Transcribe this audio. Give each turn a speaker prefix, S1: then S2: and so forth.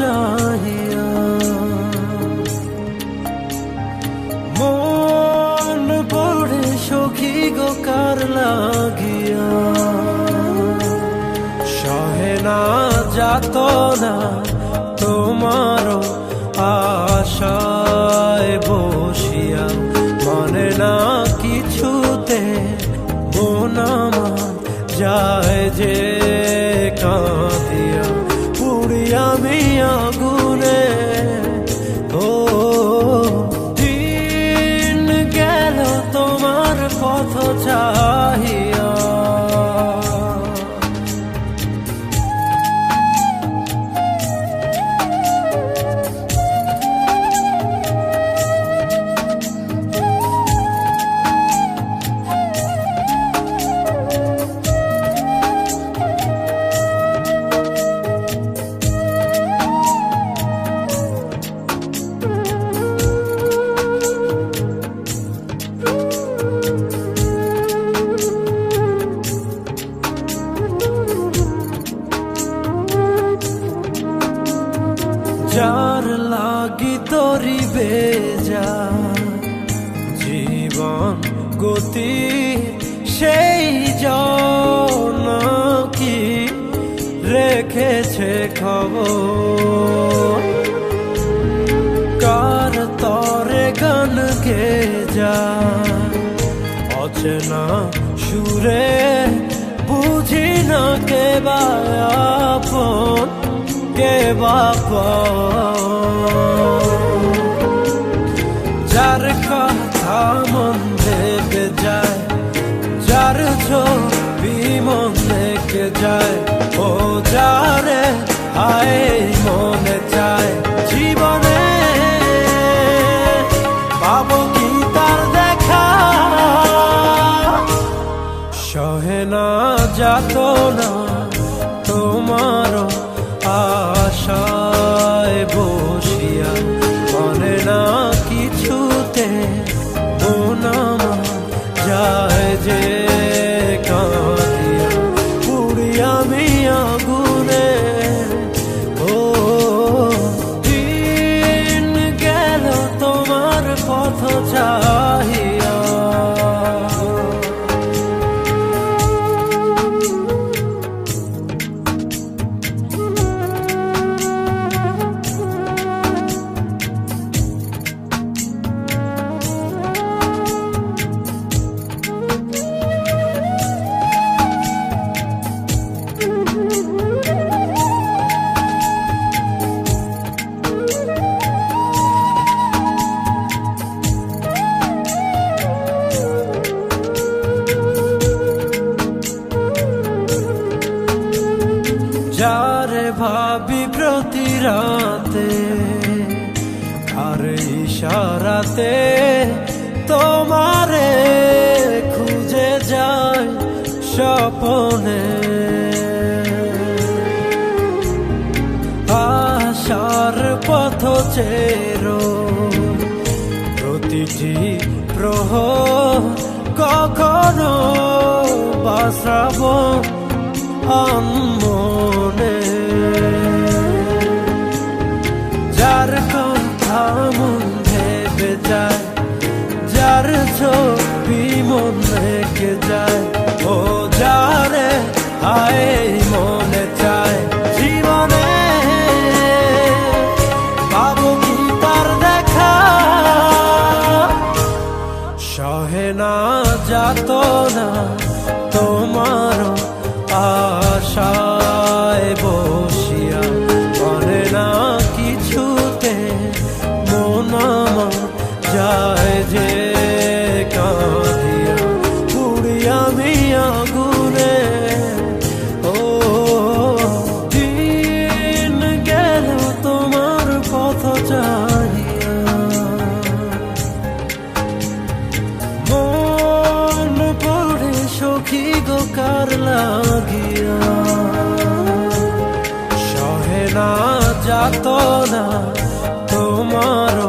S1: চাহিয়া। মন পড়ে সখী গো, কার লাগিয়া? সহে না যাত না তোমারও আশায় বসিয়া। মনে না কিছুতে মন আমার যায় যে যার লাগি তরি বেজা, জীবন গতি সেই জন কি রেখেছে খবর। কার তরে গান গে যা অচেনা সুরে বুঝি না কে বা কে বাপন যার কথা মন থেকে যায়, যার ছবি মন থেকে যায়, ও যারে আয় মনে চায় জীবনে। পাবো কি তার দেখা? সহে না যাত না তোমার আশায় বসিয়া মনে না কিছুতে, মন যায় যে কাঁদিয়া পুড়ি আমি আগুনে ও, দিন গেল তোমার পথ চাহিয়া প্রতি রাতে আর ইশারাতে তোমারে খুঁজে যায় স্বপনে। আশার পথ চেরো, প্রতিটি প্রহ কখনো বাসাব আনমনে রেখে যায়, ও যারে আয় মনে চায় জীবনে। পাবো কি তার দেখা? সহে না যাত না তোমার আশায় বসিয়া, মনে না কিছুতে মন যায় যে লাগিয়া। সহে না যাত না তোমার